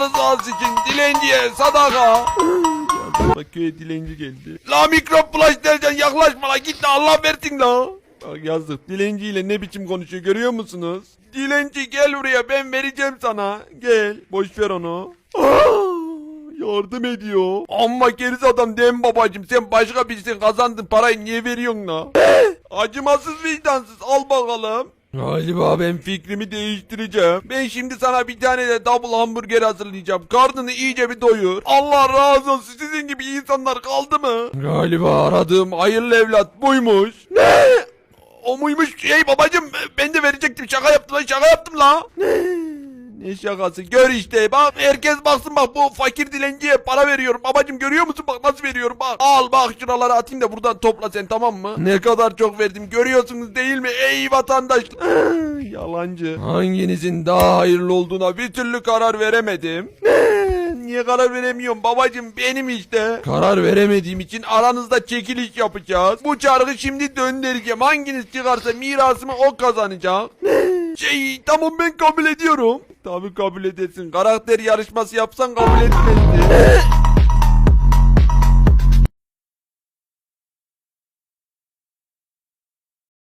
rızası için dilenciye sadaka. Bak köye dilenci geldi. La mikrop bulaş derken yaklaşma la git la Allah versin la. Bak yazdık dilenciyle ne biçim konuşuyor görüyor musunuz? Dilenci gel buraya ben vereceğim sana. Gel boş ver onu. Aa, yardım ediyor. Amma gerisi adam dem babacım sen başka birisin kazandın parayı niye veriyorsun la? Acımasız vicdansız al bakalım. Galiba ben fikrimi değiştireceğim. Ben şimdi sana bir tane de double hamburger hazırlayacağım. Karnını iyice bir doyur. Allah razı olsun sizin gibi insanlar kaldı mı? Galiba aradığım hayırlı evlat buymuş. Ne? O muymuş? Şey babacım ben de verecektim şaka yaptım lan şaka yaptım la. Ne? Ne şakası? Gör işte. Bak herkes baksın bak bu fakir dilenciye para veriyorum. Babacım görüyor musun? Bak nasıl veriyorum bak. Al bak şuraları atayım da buradan topla sen tamam mı? Ne kadar çok verdim görüyorsunuz değil mi? Ey vatandaş! Yalancı. Hanginizin daha hayırlı olduğuna bir türlü karar veremedim. Niye karar veremiyorum babacım? Benim işte. Karar veremediğim için aranızda çekiliş yapacağız. Bu çarkı şimdi döndüreceğim. Hanginiz çıkarsa mirasımı o kazanacak. Şey tamam ben kabul ediyorum. Tabii kabul edersin. Karakter yarışması yapsan kabul etmezsin.